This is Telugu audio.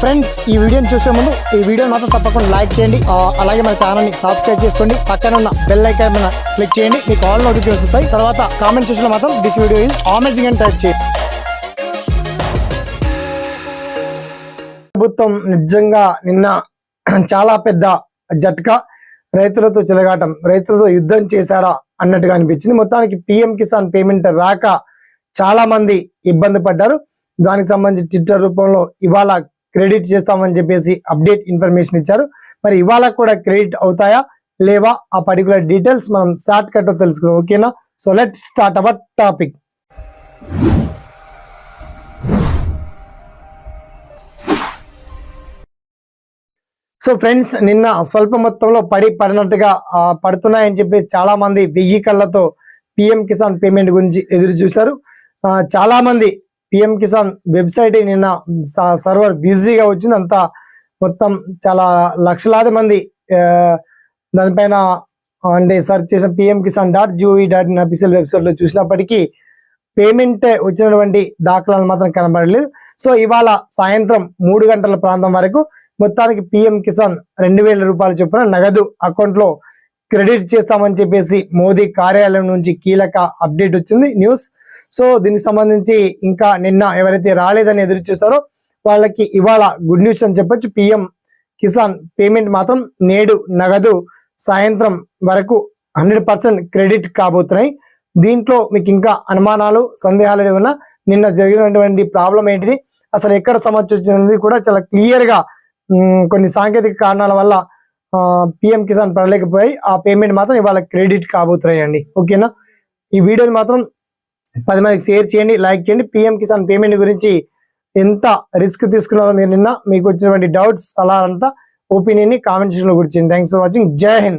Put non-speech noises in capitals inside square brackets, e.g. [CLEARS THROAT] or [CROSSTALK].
ఫ్రెండ్స్ ఈ వీడియోని చూసే ముందు ఈ వీడియో మాత్రం తప్పకుండా లైక్ చేయండి. అలాగే మన ఛానల్ని సబ్స్క్రైబ్ చేసుకోండి. పక్కన ఉన్న బెల్ ఐకాన్ మీద క్లిక్ చేయండి. మీకు ఆల్ నోటిఫికేషన్ వస్తాయి. తర్వాత కామెంట్ చూసిన మాత్రం దిస్ వీడియో ఈజ్ అమేజింగ్ అని టైప్ చేయండి. ప్రభుత్వం నిజంగా నిన్న [CLEARS THROAT] చాలా పెద్ద జట్కా రైతులతో చెలగాటం రైతులతో యుద్ధం చేశారా అన్నట్టుగా అనిపించింది. మొత్తానికి పిఎం కిసాన్ పేమెంట్ రాక చాలా మంది ఇబ్బంది పడ్డారు. దానికి సంబంధించి ట్విట్టర్ రూపంలో ఇవాళ క్రెడిట్ చేస్తామని చెప్పేసి అప్డేట్ ఇన్ఫర్మేషన్ ఇచ్చారు. మరి ఇవాళ కూడా క్రెడిట్ అవుతాయా లేవా? ఆ పర్టికులర్ డీటెయిల్స్ మనం షార్ట్ కట్ తెలుసుకుందాం. ఓకేనా? So let start our topic so friends నిన్న స్వల్ప మొత్తంలో పడి పడినట్టుగా పడుతున్నాయని చెప్పి చాలా మంది వెయ్యి కళ్ళతో పిఎం కిసాన్ పేమెంట్ గురించి ఎదురు చూశారు. చాలా మంది పిఎం కిసాన్ వెబ్సైట్ నిన్న స- సర్వర్ బిజీగా వచ్చింది. అంతా మొత్తం చాలా లక్షలాది మంది దానిపైన అంటే సర్చ్ చేసిన PM Kisan dot GOV dot in official వెబ్సైట్లో చూసినప్పటికీ పేమెంట్ వచ్చినటువంటి దాఖలాలు మాత్రం కనబడలేదు. సో ఇవాళ సాయంత్రం మూడు గంటల ప్రాంతం వరకు మొత్తానికి పిఎం కిసాన్ రెండు వేల రూపాయల చొప్పున నగదు అకౌంట్లో క్రెడిట్ చేస్తామని చెప్పేసి మోదీ కార్యాలయం నుంచి కీలక అప్డేట్ వచ్చింది న్యూస్. సో దీనికి సంబంధించి ఇంకా నిన్న ఎవరైతే రాలేదని ఎదురు చూస్తారో వాళ్ళకి ఇవాళ గుడ్ న్యూస్ అని చెప్పొచ్చు. పిఎం కిసాన్ పేమెంట్ మాత్రం నేడు నగదు సాయంత్రం వరకు హండ్రెడ్ పర్సెంట్ క్రెడిట్ కాబోతున్నాయి. దీంట్లో మీకు ఇంకా అనుమానాలు సందేహాలు ఏమైనా నిన్న జరిగినటువంటి ప్రాబ్లం ఏంటిది అసలు ఎక్కడ సమస్య వచ్చింది కూడా చాలా క్లియర్గా కొన్ని సాంకేతిక కారణాల వల్ల పిఎం కిసాన్ పడలేకపోయి ఆ పేమెంట్ మాత్రం ఇవాళ క్రెడిట్ కాబోతున్నాయి అండి ఓకేనా? ఈ వీడియోని మాత్రం పది మందికి షేర్ చేయండి లైక్ చేయండి. పిఎం కిసాన్ పేమెంట్ గురించి ఎంత రిస్క్ తీసుకున్నారో మీరు నిన్న మీకు వచ్చినటువంటి డౌట్స్ అలా అంతా ఒపీనియన్ని కామెంట్ సెక్షన్లో గురించి థ్యాంక్స్ ఫర్ వాచింగ్ జై హింద్